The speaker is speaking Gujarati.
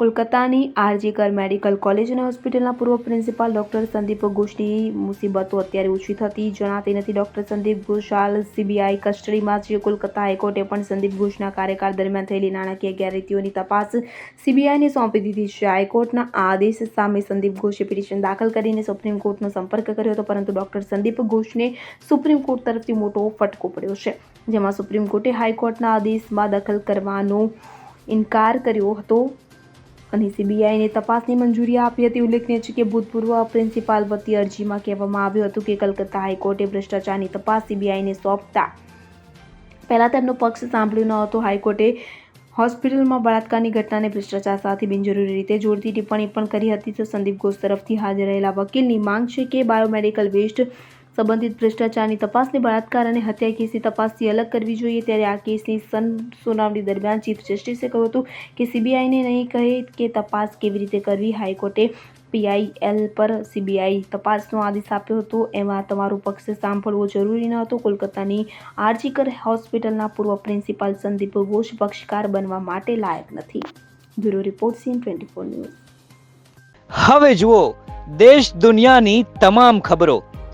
કોલકાતાની આરજીકર મેડિકલ કોલેજ અને હોસ્પિટલના પૂર્વ પ્રિન્સિપાલ ડોક્ટર સંદીપ ઘોષની મુસીબતો અત્યારે ઓછી થતી જણાતી નથી. ડોક્ટર સંદીપ ઘોષ હાલ સીબીઆઈ કસ્ટડીમાં છે. કોલકાતા હાઈકોર્ટે પણ સંદીપ ઘોષના કાર્યકાળ દરમિયાન થયેલી નાણાકીય ગેરરીતિઓની તપાસ સીબીઆઈને સોંપી દીધી છે. હાઈકોર્ટના આદેશ સામે સંદીપ ઘોષે પિટિશન દાખલ કરીને સુપ્રીમ કોર્ટનો સંપર્ક કર્યો હતો, પરંતુ ડોક્ટર સંદીપ ઘોષને સુપ્રીમ કોર્ટ તરફથી મોટો ફટકો પડ્યો છે, જેમાં સુપ્રીમ કોર્ટે હાઈકોર્ટના આદેશમાં દખલ કરવાનો ઇનકાર કર્યો હતો. અને સીબીઆઈને તપાસની મંજૂરી આપી હતી. ઉલ્લેખનીય છે કે ભૂતપૂર્વ પ્રિન્સિપાલ વતી અરજીમાં કહેવામાં આવ્યું હતું કે કલકત્તા હાઈકોર્ટે ભ્રષ્ટાચારની તપાસ સીબીઆઈને સોંપતા પહેલાં તેમનો પક્ષ સાંભળ્યો ન હતો. હાઈકોર્ટે હોસ્પિટલમાં બળાત્કારની ઘટનાને ભ્રષ્ટાચાર સાથે બિનજરૂરી રીતે જોડતી ટિપ્પણી પણ કરી હતી. તો સંદીપ ઘોષ તરફથી હાજર રહેલા વકીલની માંગ છે કે બાયોમેડિકલ વેસ્ટ સંબંધિત ભ્રષ્ટાચારની તપાસને બળાત્કાર અને હત્યા કેસની તપાસથી અલગ કરવી જોઈએ ત્યારે આ કેસની સન સુનાવણી દરમિયાન ચીફ જસ્ટિસે કહ્યું હતું કે સીબીઆઈને નહીં કહે કે તપાસ કેવી રીતે કરવી. હાઈકોર્ટે પીઆઈએલ પર સીબીઆઈ તપાસનો આદેશ આપ્યો હતો. એમાં તમારું પક્ષ સાંભળવો જરૂરી ન હતો. કોલકાતાની આરજીકર હોસ્પિટલના પૂર્વ પ્રિન્સિપાલ સંદીપ ઘોષ પક્ષકાર બનવા માટે લાયક નથી. Bureau report C N twenty four news. હવે જુઓ, દેશ દુનિયાની તમામ ખબરો